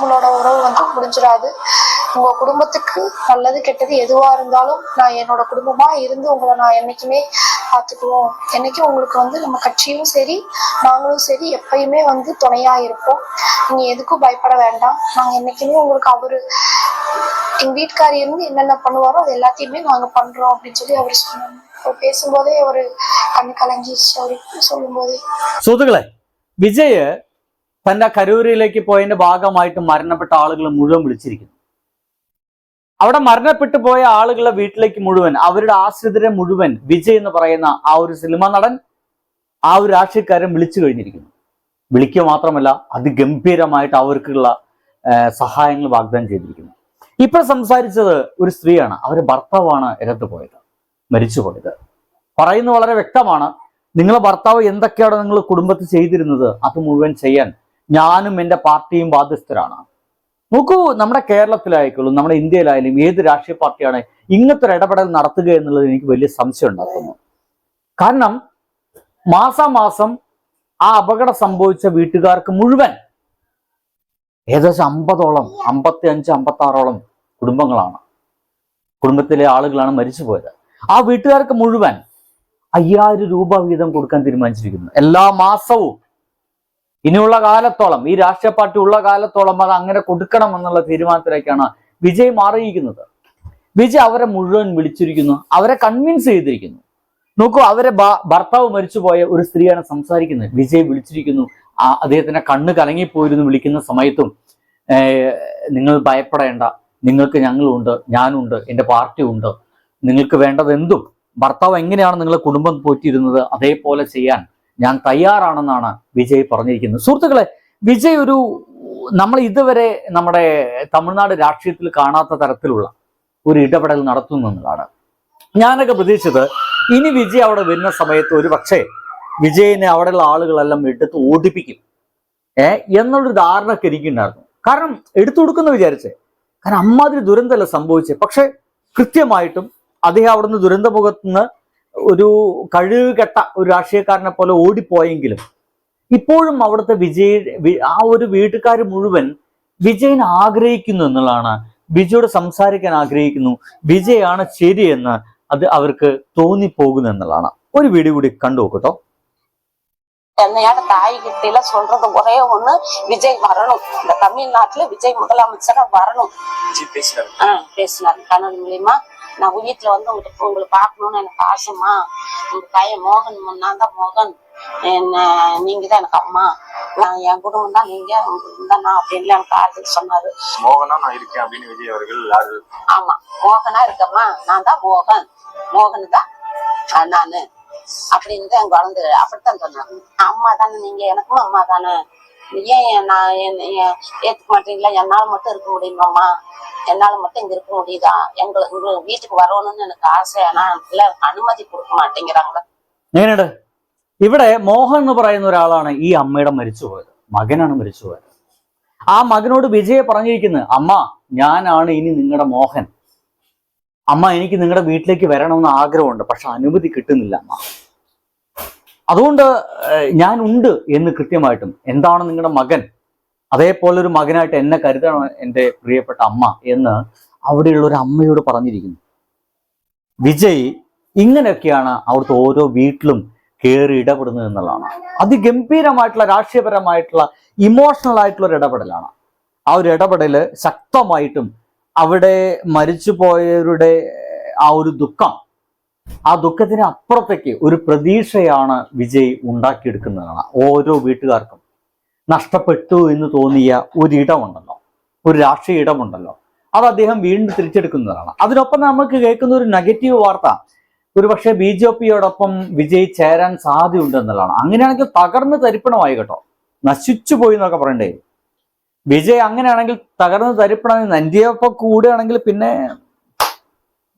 உங்களோட உறவு வந்து முடிஞ்சிடாது. உங்க குடும்பத்துக்கு நல்லது கெட்டது எதுவா இருந்தாலும் நான் என்னோட குடும்பமா இருந்து உங்களை நான் என்னைக்குமே பார்த்துக்குவோம். என்னைக்கும் உங்களுக்கு வந்து நம்ம கட்சியும் சரி நாங்களும் சரி எப்பயுமே வந்து துணையா இருப்போம். நீங்க எதுக்கும் பயப்பட வேண்டாம். நாங்கள் என்னைக்குமே உங்களுக்கு அவரு எங்க வீட்டுக்காரி இருந்து என்னென்ன பண்ணுவாரோ அது எல்லாத்தையுமே நாங்க பண்றோம் அப்படின்னு சொல்லி அவர் சொன்னாங்க அவர் பேசும்போதே ஒரு கண்ணு கலங்கிடுச்சு அவரு சொல்லும் போதே சொதுகளை விஜய തന്റെ കരൂരിലേക്ക് പോയതിന്റെ ഭാഗമായിട്ട് മരണപ്പെട്ട ആളുകൾ മുഴുവൻ വിളിച്ചിരിക്കുന്നു. അവിടെ മരണപ്പെട്ടു പോയ ആളുകളുടെ വീട്ടിലേക്ക് മുഴുവൻ അവരുടെ ആശ്രിതരെ മുഴുവൻ വിജയ് എന്ന് പറയുന്ന ആ ഒരു സിനിമ നടൻ ആ ഒരു രാഷ്ട്രീയക്കാരൻ വിളിച്ചു കഴിഞ്ഞിരിക്കുന്നു. വിളിക്കുക മാത്രമല്ല അതിഗംഭീരമായിട്ട് അവർക്കുള്ള സഹായങ്ങൾ വാഗ്ദാനം ചെയ്തിരിക്കുന്നു. ഇപ്പോൾ സംസാരിച്ചത് ഒരു സ്ത്രീയാണ്. അവരുടെ ഭർത്താവാണ് ഇരത്ത് പോയത് മരിച്ചു പോയത്. പറയുന്നത് വളരെ വ്യക്തമാണ്. നിങ്ങളെ ഭർത്താവ് എന്തൊക്കെയാണ് നിങ്ങൾ കുടുംബത്തിൽ ചെയ്തിരുന്നത് അത് മുഴുവൻ ചെയ്യാൻ ഞാനും എന്റെ പാർട്ടിയും ബാധ്യസ്ഥരാണ്. നോക്കൂ നമ്മുടെ കേരളത്തിലായിക്കോളും നമ്മുടെ ഇന്ത്യയിലായാലും ഏത് രാഷ്ട്രീയ പാർട്ടിയാണ് ഇങ്ങനത്തെ ഒരു ഇടപെടൽ നടത്തുക എന്നുള്ളത് എനിക്ക് വലിയ സംശയം ഉണ്ടാക്കുന്നു. കാരണം മാസാമാസം ആ അപകടം സംഭവിച്ച വീട്ടുകാർക്ക് മുഴുവൻ ഏകദേശം അമ്പതോളം അമ്പത്തി അഞ്ച് അമ്പത്തി ആറോളം കുടുംബങ്ങളാണ്. കുടുംബത്തിലെ ആളുകളാണ് മരിച്ചു പോയത്. ആ വീട്ടുകാർക്ക് മുഴുവൻ അയ്യായിരം രൂപ വീതം കൊടുക്കാൻ തീരുമാനിച്ചിരിക്കുന്നു. എല്ലാ മാസവും ഇനിയുള്ള കാലത്തോളം ഈ രാഷ്ട്രീയ പാർട്ടി ഉള്ള കാലത്തോളം അത് അങ്ങനെ കൊടുക്കണം എന്നുള്ള തീരുമാനത്തിലേക്കാണ് വിജയ് മാറിയിരിക്കുന്നത്. വിജയ് അവരെ മുഴുവൻ വിളിച്ചിരിക്കുന്നു അവരെ കൺവിൻസ് ചെയ്തിരിക്കുന്നു. നോക്കൂ അവരെ ഭർത്താവ് മരിച്ചുപോയ ഒരു സ്ത്രീയാണ് സംസാരിക്കുന്നത്. വിജയ് വിളിച്ചിരിക്കുന്നു അദ്ദേഹത്തിന്റെ കണ്ണ് കലങ്ങിപ്പോയിരുന്നു വിളിക്കുന്ന സമയത്തും നിങ്ങൾ ഭയപ്പെടേണ്ട നിങ്ങൾക്ക് ഞങ്ങളുണ്ട് ഞാനുണ്ട് എന്റെ പാർട്ടി ഉണ്ട് നിങ്ങൾക്ക് വേണ്ടത് എന്തും. ഭർത്താവ് എങ്ങനെയാണ് നിങ്ങളെ കുടുംബം പോറ്റിയിരുന്നത് അതേപോലെ ചെയ്യാൻ. ഞാൻ തയ്യാറാണെന്നാണ് വിജയ് പറഞ്ഞിരിക്കുന്നത്. സുഹൃത്തുക്കളെ വിജയ് ഒരു നമ്മൾ ഇതുവരെ നമ്മുടെ തമിഴ്നാട് രാഷ്ട്രീയത്തിൽ കാണാത്ത തരത്തിലുള്ള ഒരു ഇടപെടൽ നടത്തുന്നതാണ് ഞാനൊക്കെ പ്രതീക്ഷിച്ചത് ഇനി വിജയ് അവിടെ വരുന്ന സമയത്ത് ഒരു പക്ഷേ വിജയിനെ അവിടെയുള്ള ആളുകളെല്ലാം എടുത്ത് ഓടിപ്പിക്കും. ഏ എന്നുള്ളൊരു ധാരണയൊക്കെ എനിക്കുണ്ടായിരുന്നു. കാരണം എടുത്തു കൊടുക്കുന്ന വിചാരിച്ചേ. കാരണം അമ്മാതിരി ദുരന്തമല്ല സംഭവിച്ചേ. പക്ഷെ കൃത്യമായിട്ടും അദ്ദേഹം അവിടുന്ന് ദുരന്തമുഖത്ത് നിന്ന് ഒരു കഴിവ് കെട്ട ഒരു രാഷ്ട്രീയക്കാരനെ പോലെ ഓടിപ്പോയെങ്കിലും ഇപ്പോഴും അവിടുത്തെ വിജയ് വി- ആ ഒരു വീട്ടുകാർ മുഴുവൻ വിജയനെ ആഗ്രഹിക്കുന്നു എന്നുള്ളതാണ് വിജയോട് സംസാരിക്കാൻ ആഗ്രഹിക്കുന്നു വിജയാണ് ശരിയെന്ന് അത് അവർക്ക് തോന്നിപ്പോകുന്നു എന്നുള്ളതാണ് ഒരു വീഡിയോ കൂടി കണ്ടു നോക്കട്ടോ என்னையோட தாய் கிட்ட எல்லாம் சொல்றது ஒரே ஒண்ணு விஜய் வரணும் இந்த தமிழ்நாட்டுல விஜய் முதலமைச்சரா வரணும் ஜி பேசுறாரு ஆ, பேசினாரு கணவன் மூலியமா நான் வீட்டுல வந்து உங்கள்கிட்ட உங்களை பார்க்கணும்னு எனக்கு ஆசைமா உங்க பையன் மோகன் நான் தான் மோகன். என்ன நீங்க தான் எனக்கு அம்மா. நான் என் குடும்பம் தான் நீங்க உங்க குடும்பம் தான் நான் அப்படின்னு எனக்கு ஆறுதல் சொன்னாரு. மோகனா நான் இருக்கேன் அப்படின்னு விஜய் அவர்கள் ஆமா மோகனா இருக்கம்மா. நான் தான் மோகன். மோகன் தான் நானு. அப்படின்னு தான் என் குழந்தை அப்படித்தான் சொன்னாங்க. அம்மா தானே நீங்க எனக்கும் அம்மா தானே. ஏன் நான் ஏத்துக்க மாட்டீங்களா என்னால் மட்டும் இருக்க முடியுமாம்மா? என்னால் மட்டும் இங்க இருக்க முடியுதா? எங்க உங்க வீட்டுக்கு வரணும்னு எனக்கு ஆசை. അനുമതി കൊടുക്ക മാട്ടേങ്கிறாங்க ഞാനുണ്ട് ഇവിടെ മോഹൻ എന്ന് പറയുന്ന ഒരാളാണ് ഈ അമ്മയുടെ മരിച്ചുപോയത്. മകനാണ് മരിച്ചുപോയത്. ആ മകനോട് വിജയെ പറഞ്ഞിരിക്കുന്നത് അമ്മ ഞാനാണ് ഇനി നിങ്ങളുടെ മോഹൻ. അമ്മ എനിക്ക് നിങ്ങളുടെ വീട്ടിലേക്ക് വരണമെന്ന് ആഗ്രഹമുണ്ട് പക്ഷെ അനുമതി കിട്ടുന്നില്ല അമ്മ. അതുകൊണ്ട് ഞാൻ ഉണ്ട് എന്ന് കൃത്യമായിട്ടും. എന്താണ് നിങ്ങളുടെ മകൻ? അതേപോലെ ഒരു മകനായിട്ട് എന്നെ കരുതണം എന്റെ പ്രിയപ്പെട്ട അമ്മ എന്ന് അവിടെയുള്ള ഒരു അമ്മയോട് പറഞ്ഞിരിക്കുന്നു. വിജയ് ഇങ്ങനെയൊക്കെയാണ് അവിടുത്തെ ഓരോ വീട്ടിലും കയറി ഇടപെടുന്നത് എന്നുള്ളതാണ്. അതിഗംഭീരമായിട്ടുള്ള രാഷ്ട്രീയപരമായിട്ടുള്ള ഇമോഷണൽ ആയിട്ടുള്ള ഒരു ഇടപെടലാണ്. ആ ഒരു ഇടപെടൽ ശക്തമായിട്ടും അവിടെ മരിച്ചുപോയവരുടെ ആ ഒരു ദുഃഖം ആ ദുഃഖത്തിന് അപ്പുറത്തേക്ക് ഒരു പ്രതീക്ഷയാണ് വിജയ് ഉണ്ടാക്കിയെടുക്കുന്നതാണ്. ഓരോ വീട്ടുകാർക്കും നഷ്ടപ്പെട്ടു എന്ന് തോന്നിയ ഒരിടമുണ്ടല്ലോ. ഒരു രാഷ്ട്രീയ ഇടമുണ്ടല്ലോ. അത് അദ്ദേഹം വീണ്ടും തിരിച്ചെടുക്കുന്നതാണ്. അതിനൊപ്പം നമുക്ക് കേൾക്കുന്ന ഒരു നെഗറ്റീവ് വാർത്ത ഒരുപക്ഷെ ബി ജെ പിയോടൊപ്പം വിജയ് ചേരാൻ സാധ്യതയുണ്ട് എന്നുള്ളതാണ്. അങ്ങനെയാണെങ്കിൽ തകർന്ന് തരിപ്പണമായി കേട്ടോ. നശിച്ചു പോയി എന്നൊക്കെ പറയണ്ടേ. വിജയ് അങ്ങനെയാണെങ്കിൽ തകർന്ന് തരിപ്പണം നന്ദിയൊപ്പം കൂടുകയാണെങ്കിൽ പിന്നെ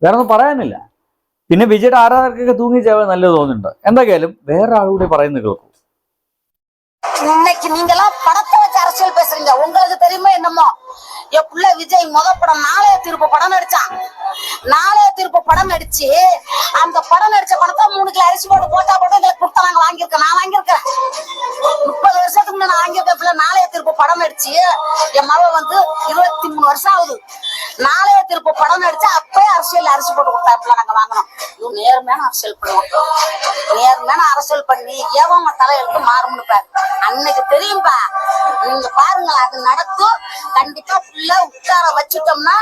വേറെ ഒന്നും പറയാനില്ല. പിന്നെ വിജയുടെ ആരാധകർക്കൊക്കെ തൂങ്ങി ചേവാൻ നല്ലത് തോന്നുന്നുണ്ട് എന്തൊക്കെയാലും വേറെ ആളുകൂടി പറയുന്നത് കേൾക്കും இன்னைக்கு நீங்க எல்லாம் படத்தை வச்சு அரசியல் பேசுறீங்க உங்களுக்கு தெரியுமா என்னமோ என் புள்ள விஜய் முத படம் நாளைய திருப்பு படம் நடிச்சான் நாளைய திருப்பு படம் நடிச்சு அந்த படம் நடிச்ச படத்தை மூணு கிலோ அரிசி போட்டு போட்டா போட்டு எங்களுக்கு கொடுத்தா நாங்க வாங்கியிருக்கோம் நான் வாங்கியிருக்கேன் முப்பது வருஷத்துக்கு முன்ன நான் வாங்கியிருக்கேன் பிள்ளை நாளைய திருப்பு படம் நடிச்சு என் மக வந்து இருபத்தி மூணு வருஷம் ஆகுது நாளைய திருப்பு படம் நடிச்சு அப்பயே அரசியல் அரிசி போட்டு கொடுத்தா பிள்ளை நாங்க வாங்கினோம் இது நேர்மையான அரசியல் பண்ணுவோம் நேர்மையான அரசியல் பண்ணி ஏவன் தலையெழுத்து மாறும்னு பாரு அன்னைக்கு தெரியும்பா நீங்க பாருங்க அது நடக்கும் கண்டிப்பா ஃபுல்லா உட்கார வச்சுட்டோம்னா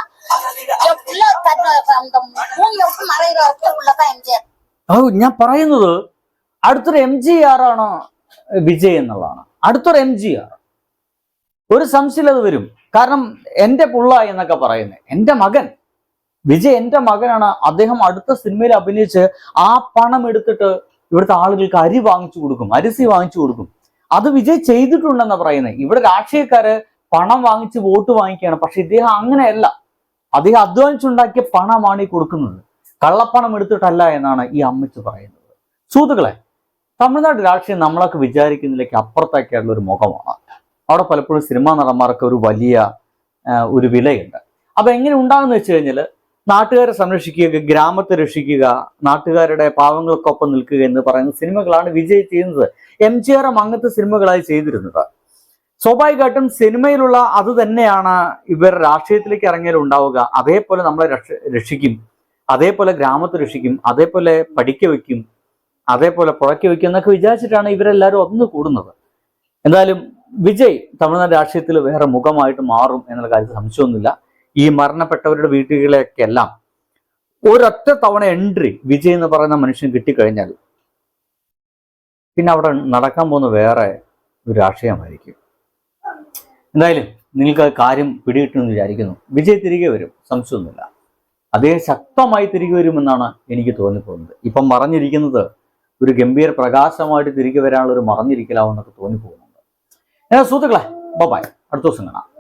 என் புள்ள தன்னை அந்த பூமியை விட்டு மறைகிற வரைக்கும் உள்ளதான் எம்ஜிஆர் ഓ ഞാൻ പറയുന്നത് അടുത്തൊരു എം ജി ആർ ആണോ വിജയ് എന്നുള്ളതാണ് അടുത്തൊരു എം ജി ആർ ഒരു സംശയം അത് വരും കാരണം എന്റെ പുള്ള എന്നൊക്കെ പറയുന്നത് എന്റെ മകൻ വിജയ് എന്റെ മകനാണ്. അദ്ദേഹം അടുത്ത സിനിമയിൽ അഭിനയിച്ച് ആ പണം എടുത്തിട്ട് ഇവിടുത്തെ ആളുകൾക്ക് അരി വാങ്ങിച്ചു കൊടുക്കും. അരിസി വാങ്ങിച്ചു കൊടുക്കും. അത് വിജയ് ചെയ്തിട്ടുണ്ടെന്നാ പറയുന്നത് ഇവിടെ രാഷ്ട്രീയക്കാര് പണം വാങ്ങിച്ച് വോട്ട് വാങ്ങിക്കുകയാണ്. പക്ഷെ ഇദ്ദേഹം അങ്ങനെയല്ല. അദ്ദേഹം അധ്വാനിച്ചുണ്ടാക്കിയ പണമാണ് ഈ കൊടുക്കുന്നത്. കള്ളപ്പണം എടുത്തിട്ടല്ല എന്നാണ് ഈ അമ്മച്ച് പറയുന്നത്. സുഹൃത്തുക്കളെ തമിഴ്നാട് രാഷ്ട്രീയം നമ്മളൊക്കെ വിചാരിക്കുന്നതിലേക്ക് അപ്പുറത്തേക്കുള്ള ഒരു മുഖമാണ്. അവിടെ പലപ്പോഴും സിനിമാ നടന്മാർക്ക് ഒരു വലിയ ഒരു വിലയുണ്ട്. അപ്പൊ എങ്ങനെ ഉണ്ടാകുന്ന വെച്ച് കഴിഞ്ഞാൽ നാട്ടുകാരെ സംരക്ഷിക്കുക ഗ്രാമത്തെ രക്ഷിക്കുക നാട്ടുകാരുടെ പാവങ്ങൾക്കൊപ്പം നിൽക്കുക എന്ന് പറയുന്ന സിനിമകളാണ് വിജയ് ചെയ്യുന്നത്. എം ജി ആറും അങ്ങനത്തെ സിനിമകളായി ചെയ്തിരുന്നത്. സ്വാഭാവികമായിട്ടും സിനിമയിലുള്ള അത് തന്നെയാണ് ഇവർ രാഷ്ട്രീയത്തിലേക്ക് ഇറങ്ങിയാൽ ഉണ്ടാവുക. അതേപോലെ നമ്മളെ രക്ഷ- രക്ഷിക്കും. അതേപോലെ ഗ്രാമത്തെ രക്ഷിക്കും. അതേപോലെ പഠിക്ക വയ്ക്കും. അതേപോലെ പുഴയ്ക്ക് വയ്ക്കും എന്നൊക്കെ വിചാരിച്ചിട്ടാണ് ഇവരെല്ലാവരും ഒന്ന് കൂടുന്നത്. എന്തായാലും വിജയ് തമിഴ്നാട് രാഷ്ട്രീയത്തിൽ വേറെ മുഖമായിട്ട് മാറും എന്നുള്ള കാര്യത്തിൽ സംശയമൊന്നുമില്ല. ഈ മരണപ്പെട്ടവരുടെ വീട്ടുകളിലേക്കെല്ലാം ഒരൊറ്റ തവണ എൻട്രി വിജയ് എന്ന് പറയുന്ന മനുഷ്യൻ കിട്ടിക്കഴിഞ്ഞാൽ പിന്നെ അവിടെ നടക്കാൻ പോകുന്ന വേറെ ഒരു രാഷ്ട്രീയമായിരിക്കും. എന്തായാലും നിങ്ങൾക്ക് കാര്യം പിടികിട്ടുമെന്ന് വിചാരിക്കുന്നു. വിജയ് തിരികെ വരും സംശയമൊന്നുമില്ല. അദ്ദേഹം ശക്തമായി തിരികെ വരുമെന്നാണ് എനിക്ക് തോന്നിപ്പോകുന്നത്. ഇപ്പം മറഞ്ഞിരിക്കുന്നത് ഒരു ഗംഭീര പ്രകാശമായിട്ട് തിരികെ വരാനുള്ള ഒരു മറഞ്ഞിരിക്കലാവെന്നൊക്കെ തോന്നിപ്പോകുന്നുണ്ട്. എന്നാൽ സുഹൃത്തുക്കളെ ബൈ അടുത്ത ദിവസം കാണാം.